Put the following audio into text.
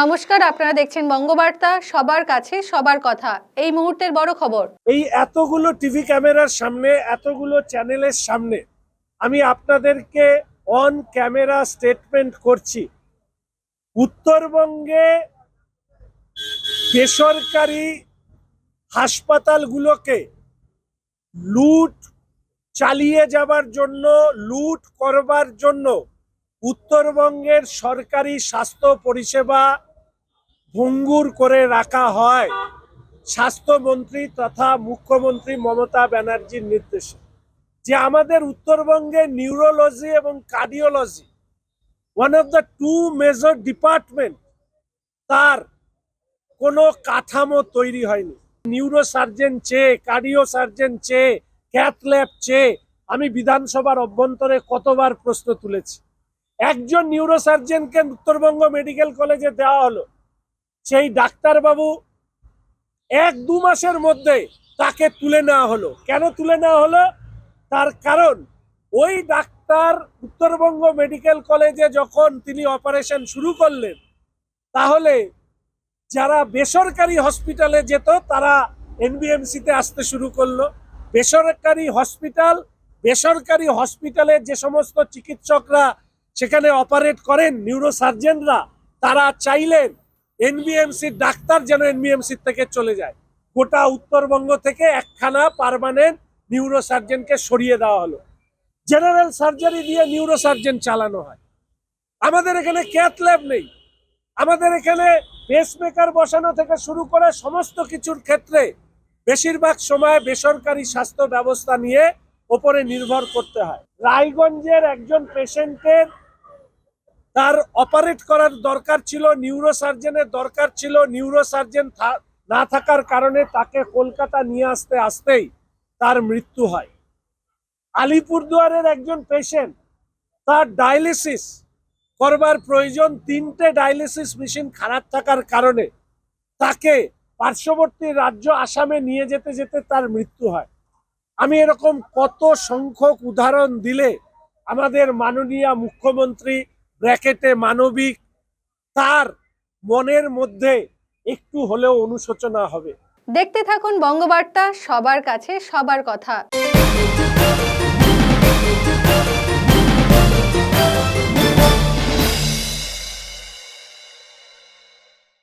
নমস্কার, আপনারা দেখছেন বঙ্গবার্তা, সবার কাছে সবার কথা। এই মুহূর্তের বড় খবর। এই এতগুলো টিভি ক্যামেরার সামনে, এতগুলো চ্যানেলের সামনে আমি আপনাদেরকে অন ক্যামেরা স্টেটমেন্ট করছি। উত্তরবঙ্গে বেসরকারি হাসপাতালগুলোকে লুট, চালিয়ে যাবার জন্য, লুট করবার জন্য উত্তরবঙ্গের সরকারি স্বাস্থ্য পরিষেবা ভঙ্গুর করে রাখা হয় স্বাস্থ্যমন্ত্রী তথা মুখ্যমন্ত্রী মমতা ব্যানার্জির নির্দেশে। যে আমাদের উত্তরবঙ্গে নিউরোলজি এবং cardiology one of the two major department তার কোনো কাঠামো তৈরি হয়নি। নিউরো সার্জন চেয়ে কার্ডিও সার্জন চেয়ে ক্যাথ ল্যাব চেয়ে আমি বিধানসভার অভ্যন্তরে কতবার প্রশ্ন তুলেছি। একজন নিউরো সার্জনকে উত্তরবঙ্গ মেডিকেল কলেজে দেওয়া হলো। সেই ডাক্তারবাবু এক দু মাসের মধ্যে তাকে তুলে নেওয়া হলো। কেন তুলে নেওয়া হলো? তার কারণ, ওই ডাক্তার উত্তরবঙ্গ মেডিকেল কলেজে যখন তিনি অপারেশন শুরু করলেন, তাহলে যারা বেসরকারি হসপিটালে যেত, তারা এনবিএমসিতে আসতে শুরু করল। বেসরকারি হসপিটাল বেসরকারি হসপিটালে যে সমস্ত চিকিৎসকরা সেখানে অপারেট করেন নিউরোসার্জেনরা তারা চাইলেন এনবিএমসির ডাক্তার যেন এনবিএমসির থেকে চলে যায়। গোটা উত্তরবঙ্গ থেকে একখানা পার্মানেন্ট নিউরোসার্জনকে সরিয়ে দেওয়া হলো। জেনারেল সার্জারি দিয়ে নিউরোসার্জন চালানো হয়। আমাদের এখানে ক্যাথ ল্যাব নেই। আমাদের এখানে পেসমেকার বসানো থেকে শুরু করে সমস্ত কিছুর ক্ষেত্রে বেশিরভাগ সময় বেসরকারি স্বাস্থ্য ব্যবস্থা নিয়ে ওপরে নির্ভর করতে হয়। রায়গঞ্জের একজন পেশেন্টের তার অপারেট করার দরকার ছিল নিউরো সার্জনের দরকার ছিল নিউরো সার্জন না থাকার কারণে তাকে কলকাতা নিয়ে আসতে, আসতেই তার মৃত্যু হয়। আলিপুরদুয়ারের একজন পেশেন্ট তার ডায়ালিসিস করবার প্রয়োজন, তিনটে ডায়ালিসিস মেশিন খারাপ থাকার কারণে তাকে পার্শ্ববর্তী রাজ্য আসামে নিয়ে যেতে যেতে তার মৃত্যু হয়। আমি এরকম কত সংখ্যক উদাহরণ দিলে আমাদের মাননীয় মুখ্যমন্ত্রী ব্র্যাকেটে মানবিক তার মনের মধ্যে একটু হলেও অনুশোচনা হবে। দেখতে থাকুন বঙ্গবার্তা, সবার কাছে সবার কথা।